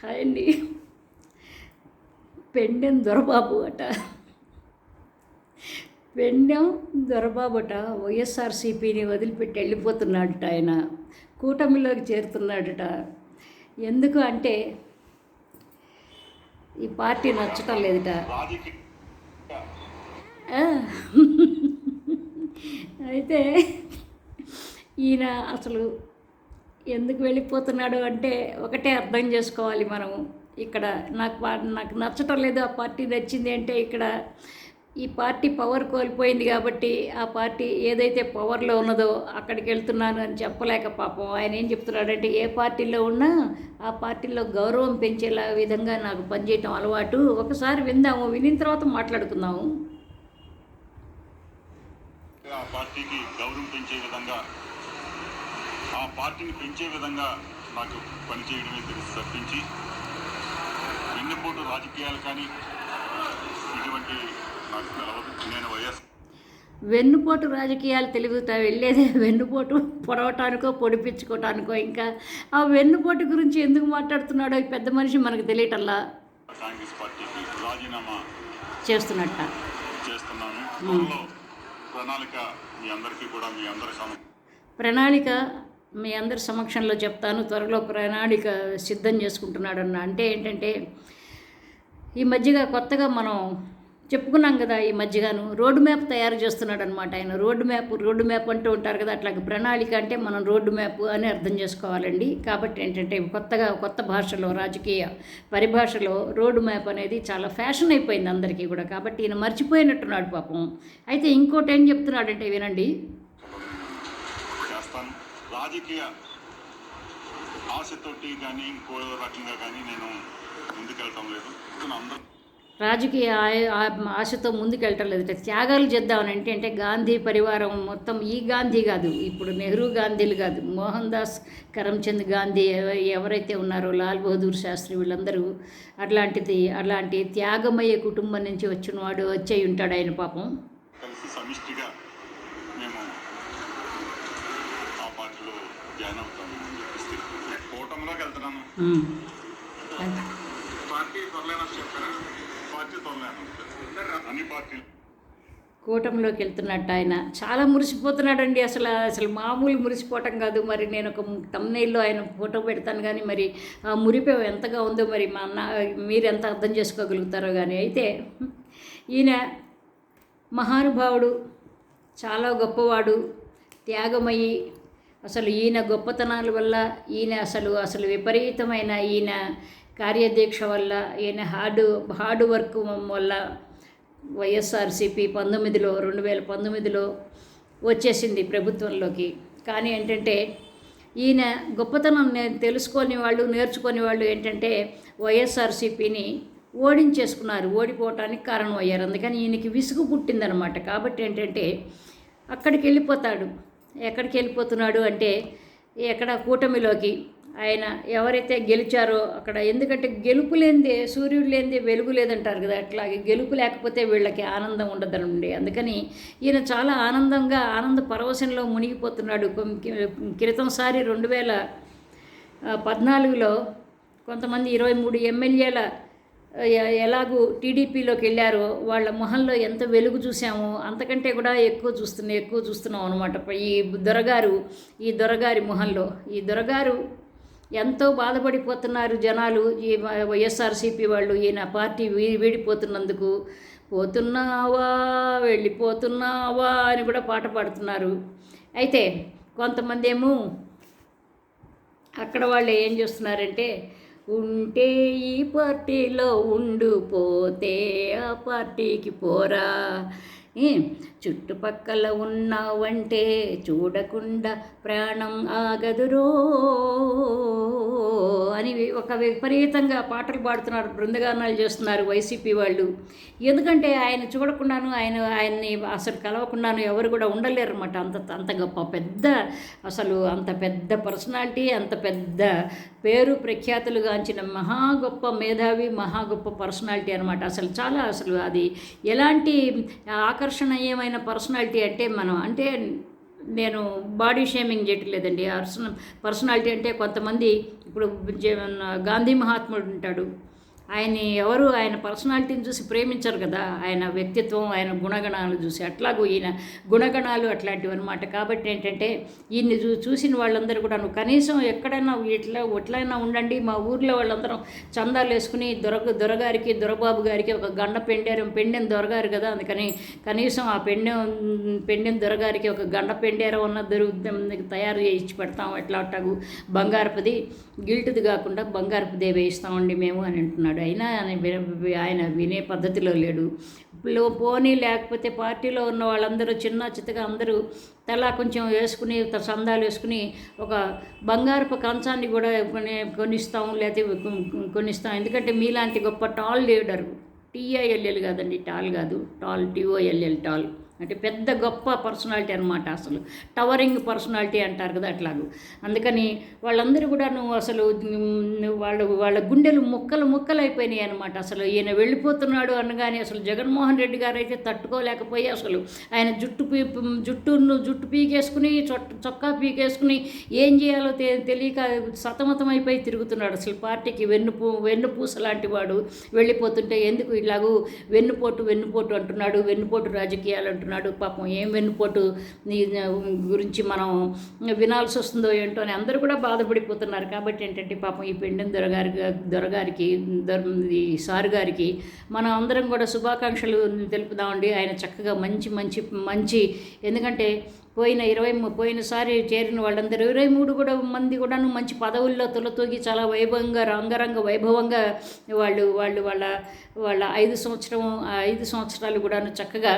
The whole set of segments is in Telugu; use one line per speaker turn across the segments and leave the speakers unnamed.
హాయ్ అండి. పెండెం దొరబాబు అట పెండెం దొరబాబు అట వైఎస్ఆర్సీపీని వదిలిపెట్టి వెళ్ళిపోతున్నాడట ఆయన. కూటమిలోకి చేరుతున్నాడట. ఎందుకు అంటే ఈ పార్టీ నచ్చటం లేదట. అయితే ఈయన అసలు ఎందుకు వెళ్ళిపోతున్నాడు అంటే ఒకటే అర్థం చేసుకోవాలి మనము. ఇక్కడ నాకు నాకు నచ్చటం లేదు ఆ పార్టీ నచ్చింది అంటే ఇక్కడ ఈ పార్టీ పవర్ కోల్పోయింది కాబట్టి ఆ పార్టీ ఏదైతే పవర్లో ఉన్నదో అక్కడికి వెళ్తున్నాను అని చెప్పలేక పాపం. ఆయన ఏం చెప్తున్నాడంటే ఏ పార్టీలో ఉన్నా ఆ పార్టీలో గౌరవం పెంచేలా విధంగా నాకు పనిచేయటం అలవాటు. ఒకసారి విందాము విని తర్వాత మాట్లాడుకుందాము.
ఆ పార్టీకి గౌరవం పెంచే విధంగా ఆ పార్టీని పెంచే విధంగా నాకు పనిచేయడమే తెలుసు. తప్పించి వెన్నుపోటు రాజకీయాలు కానీ ఇటువంటి నాకు తెలవదు. నేను వైఎస్
వెన్నుపోటు రాజకీయాలు తెలుగుతా వెళ్ళేదే. వెన్నుపోటు పొడవటానికో పొడిపించుకోవటానికో ఇంకా. ఆ వెన్నుపోటు గురించి ఎందుకు మాట్లాడుతున్నాడో ఈ పెద్ద మనిషి మనకు తెలియటల్లా
కాంగ్రెస్ పార్టీకి రాజీనామా
చేస్తున్నట్ట.
చేస్తున్నాను. ప్రణాళిక మీ అందరికీ కూడా మీ అందరి
ప్రణాళిక మీ అందరి సమక్షంలో చెప్తాను. త్వరలో ప్రణాళిక సిద్ధం చేసుకుంటున్నాడు అన్న అంటే ఏంటంటే ఈ మధ్యగా కొత్తగా మనం చెప్పుకున్నాం కదా ఈ మధ్యగాను రోడ్డు మ్యాప్ తయారు చేస్తున్నాడు అనమాట ఆయన. రోడ్డు మ్యాప్ రోడ్డు మ్యాప్ అంటూ ఉంటారు కదా అట్లాగే ప్రణాళిక అంటే మనం రోడ్డు మ్యాప్ అని అర్థం చేసుకోవాలండి. కాబట్టి ఏంటంటే కొత్తగా కొత్త భాషలో రాజకీయ పరిభాషలో రోడ్డు మ్యాప్ అనేది చాలా ఫ్యాషన్ అయిపోయింది అందరికీ కూడా. కాబట్టి ఈయన మర్చిపోయినట్టున్నాడు పాపం. అయితే ఇంకోటి ఏం చెప్తున్నాడంటే వినండి
రాజకీయ ఆశతోటి కానీ ఇంకో రకంగా కానీ నేను ముందుకెళ్ళటం లేదు. అందరూ
రాజకీయ ఆశతో ముందుకెళ్ళటం లేదు. త్యాగాలు చేద్దామని అంటే అంటే గాంధీ పరివారం మొత్తం ఈ గాంధీ కాదు. ఇప్పుడు నెహ్రూ గాంధీలు కాదు. మోహన్ దాస్ కరమ్చంద్ గాంధీ ఎవ- ఎవరైతే ఉన్నారో లాల్ బహదూర్ శాస్త్రి వీళ్ళందరూ అట్లాంటిది అలాంటి త్యాగమయ్యే కుటుంబం నుంచి వచ్చిన వాడు వచ్చే ఉంటాడు ఆయన పాపం.
కలిసి సమిష్టిగా మేము ఆ పార్టీలో జాయిన్ చెప్పేసి కూటమిలోకి వెళ్తున్నాను.
ఉమ్.
పార్టీ త్వరలేనా చెప్పారా? పార్టీ త్వరలేనా అన్ని పార్టీలు.
కూటమిలోకి వెళ్తున్నట్టు ఆయన. చాలా మురిసిపోతున్నాడండి. అసలు అసలు మామూలు మురిసిపోవటం కాదు. మరి నేను ఒక తమ్నైల్లో ఆయన ఫోటో పెడతాను కానీ మరి ఆ మురిపేవ ఎంతగా ఉందో మరి మా అన్న మీరు ఎంత అర్థం చేసుకోగలుగుతారో కానీ. అయితే ఈయన మహానుభావుడు చాలా గొప్పవాడు త్యాగమయ్యి అసలు ఈయన గొప్పతనాల వల్ల ఈయన అసలు అసలు విపరీతమైన ఈయన కార్యదీక్ష వల్ల ఈయన హార్డ్ హార్డ్ వర్క్ వల్ల వైఎస్ఆర్సీపీ పంతొమ్మిదిలో రెండు వేల పంతొమ్మిదిలో వచ్చేసింది ప్రభుత్వంలోకి. కానీ ఏంటంటే ఈయన గొప్పతనం తెలుసుకొని వాళ్ళు నేర్చుకొని వాళ్ళు ఏంటంటే వైఎస్ఆర్సీపీని ఓడించేసుకున్నారు ఓడిపోవటానికి కారణం అయ్యారు అందుకని ఈయనకి విసుగు పుట్టిందనమాట. కాబట్టి ఏంటంటే అక్కడికి వెళ్ళిపోతాడు. ఎక్కడికి వెళ్ళిపోతున్నాడు అంటే ఎక్కడ కూటమిలోకి ఆయన ఎవరైతే గెలిచారో అక్కడ ఎందుకంటే గెలుపు లేనిదే సూర్యుడు లేనిదే వెలుగు లేదంటారు కదా అట్లాగే గెలుపు లేకపోతే వీళ్ళకి ఆనందం ఉండదనండి. అందుకని ఈయన చాలా ఆనందంగా ఆనంద పరవశంలో మునిగిపోతున్నాడు. క్రితం సారి క్రితంసారి రెండు వేల పద్నాలుగులో కొంతమంది ఇరవై మూడు ఎమ్మెల్యేల ఎలాగూ టీడీపీలోకి వెళ్ళారో వాళ్ళ మొహంలో ఎంత వెలుగు చూసామో అంతకంటే కూడా ఎక్కువ చూస్తున్నాయి ఎక్కువ చూస్తున్నాం అనమాట ఈ దొరగారు ఈ దొరగారి మొహంలో. ఈ దొరగారు ఎంతో బాధపడిపోతున్నారు జనాలు. ఈ వైఎస్ఆర్సీపీ వాళ్ళు ఈయన పార్టీ వీ వీడిపోతున్నందుకు. పోతున్నావా వెళ్ళిపోతున్నావా అని కూడా పాట పాడుతున్నారు. అయితే కొంతమంది ఏమో అక్కడ వాళ్ళు ఏం చేస్తున్నారంటే ఉంటే ఈ పార్టీలో ఉండు పోతే ఆ పార్టీకి పోరా. చుట్టుపక్కల ఉన్నావంటే చూడకుండా ప్రాణం ఆగదురో అని ఒక విపరీతంగా పాటలు పాడుతున్నారు బృందగానాలు చేస్తున్నారు వైసీపీ వాళ్ళు. ఎందుకంటే ఆయన చూడకుండాను ఆయన ఆయన్ని అసలు కలవకుండాను ఎవరు కూడా ఉండలేరు అనమాట అంత అంత గొప్ప పెద్ద అసలు అంత పెద్ద పర్సనాలిటీ అంత పెద్ద పేరు ప్రఖ్యాతులు గాంచిన మహా గొప్ప మేధావి మహా గొప్ప పర్సనాలిటీ అనమాట అసలు చాలా అసలు అది ఎలాంటి రకమైన పర్సనాలిటీ అంటే మనం అంటే నేను బాడీ షేమింగ్ చేయట్లేదండి. పర్సనాలిటీ అంటే కొంతమంది ఇప్పుడు గాంధీ మహాత్ముడు ఉంటాడు. ఆయన ఎవరు ఆయన పర్సనాలిటీని చూసి ప్రేమించరు కదా. ఆయన వ్యక్తిత్వం ఆయన గుణగణాలు చూసి అట్లాగూ ఈయన గుణగణాలు అట్లాంటివి అనమాట కాబట్టి ఏంటంటే ఈయన్ని చూ చూసిన వాళ్ళందరూ కూడా నువ్వు కనీసం ఎక్కడైనా ఇట్లా ఎట్లయినా ఉండండి. మా ఊర్లో వాళ్ళందరం చందాలు వేసుకుని దొరగ దొరగారికి దొరబాబు గారికి ఒక గండ పెండేరం పెండెం దొరగారు కదా. అందుకని కనీసం ఆ పెండెం పెండెం దొరగారికి ఒక గండ పెండేరం ఉన్న దొరుకుతాం తయారు చేయించి పెడతాం. ఎట్లా అట్టాగు బంగారపది గిల్టుది కాకుండా బంగారపుదే వేయిస్తామండి మేము అని అంటున్నాడు. అయినా ఆయన వినే పద్ధతిలో లేడు. లో పోనీ లేకపోతే పార్టీలో ఉన్న వాళ్ళందరూ చిన్న చిత్తగా అందరూ తలా కొంచెం వేసుకుని త- సందాలు వేసుకుని ఒక బంగారపు కంచాన్ని కూడా కొని కొనిస్తాం లేకపోతే కొనిస్తాం. ఎందుకంటే మీలాంటి గొప్ప టాల్ లీడర్. టీఐఎల్ఎల్ కాదండి టాల్ కాదు. Tall T O L L tall. అంటే పెద్ద గొప్ప పర్సనాలిటీ అనమాట అసలు. టవరింగ్ పర్సనాలిటీ అంటారు కదా అట్లాగూ. అందుకని వాళ్ళందరూ కూడా నువ్వు అసలు వాళ్ళు వాళ్ళ గుండెలు ముక్కలు ముక్కలు అయిపోయినాయి అనమాట అసలు ఈయన వెళ్ళిపోతున్నాడు అనగానే అసలు జగన్మోహన్ రెడ్డి గారు అయితే తట్టుకోలేకపోయి అసలు ఆయన జుట్టు పీ జుట్టును జుట్టు పీకేసుకుని చొట్ట చొక్కా పీకేసుకుని ఏం చేయాలో తె తెలియక సతమతం అయిపోయి తిరుగుతున్నాడు. అసలు పార్టీకి వెన్నుపూ వెన్నుపూస లాంటి వాడు వెళ్ళిపోతుంటే ఎందుకు ఇలాగూ వెన్నుపోటు వెన్నుపోటు అంటున్నాడు వెన్నుపోటు రాజకీయాలు అంటున్నాడు. పాపం ఏం వెన్నుపోటు నీ గురించి మనం వినాల్సి వస్తుందో ఏంటో అని అందరూ కూడా బాధపడిపోతున్నారు. కాబట్టి ఏంటంటే పాపం ఈ పెండెం దొరగారి దొరగారికి దొర ఈ సారు గారికి మనం అందరం కూడా శుభాకాంక్షలు తెలుపుదామండి. ఆయన చక్కగా మంచి మంచి మంచి ఎందుకంటే పోయిన ఇరవై పోయినసారి చేరిన వాళ్ళందరూ ఇరవై మూడు కూడా మంది కూడాను మంచి పదవుల్లో తులతూగి చాలా వైభవంగా రంగరంగ వైభవంగా వాళ్ళు వాళ్ళు వాళ్ళ వాళ్ళ ఐదు సంవత్సరం ఐదు సంవత్సరాలు కూడాను చక్కగా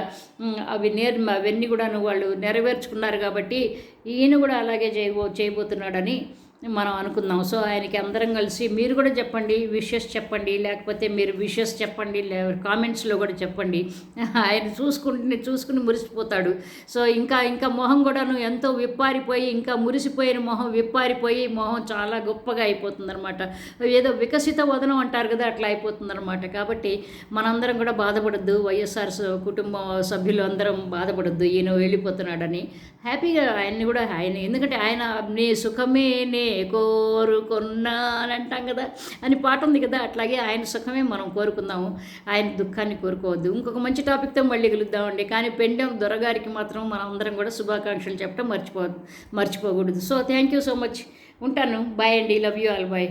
అవి నేర్ అవన్నీ కూడాను వాళ్ళు నెరవేర్చుకున్నారు కాబట్టి ఈయన కూడా అలాగే చేయబో చేయబోతున్నాడని మనం అనుకుందాం. సో ఆయనకి అందరం కలిసి మీరు కూడా చెప్పండి విషెస్ చెప్పండి లేకపోతే మీరు విషెస్ చెప్పండి లే కామెంట్స్లో కూడా చెప్పండి. ఆయన చూసుకుంటే చూసుకుని మురిసిపోతాడు. సో ఇంకా ఇంకా మొహం కూడాను ఎంతో విప్పారిపోయి ఇంకా మురిసిపోయిన మొహం విప్పారిపోయి మొహం చాలా గొప్పగా అయిపోతుంది అనమాట ఏదో వికసిత వదనం అంటారు కదా అట్లా అయిపోతుంది అనమాట కాబట్టి మనందరం కూడా బాధపడద్దు వైఎస్ఆర్ కుటుంబ సభ్యులు అందరం బాధపడద్దు ఈయన వెళ్ళిపోతున్నాడని. హ్యాపీగా ఆయన్ని కూడా ఆయన ఎందుకంటే ఆయన నీ సుఖమే నే కోరుకున్నానంటాం కదా అని పాట ఉంది కదా. అట్లాగే ఆయన సుఖమే మనం కోరుకుందాము. ఆయన దుఃఖాన్ని కోరుకోవద్దు. ఇంకొక మంచి టాపిక్తో మళ్ళీ కలుద్దామండి. కానీ పెండెం దొరగారికి మాత్రం మనం అందరం కూడా శుభాకాంక్షలు చెప్పడం మర్చిపో మర్చిపోకూడదు. So thank you so much ఉంటాను. బాయ్ అండి. Love you all bye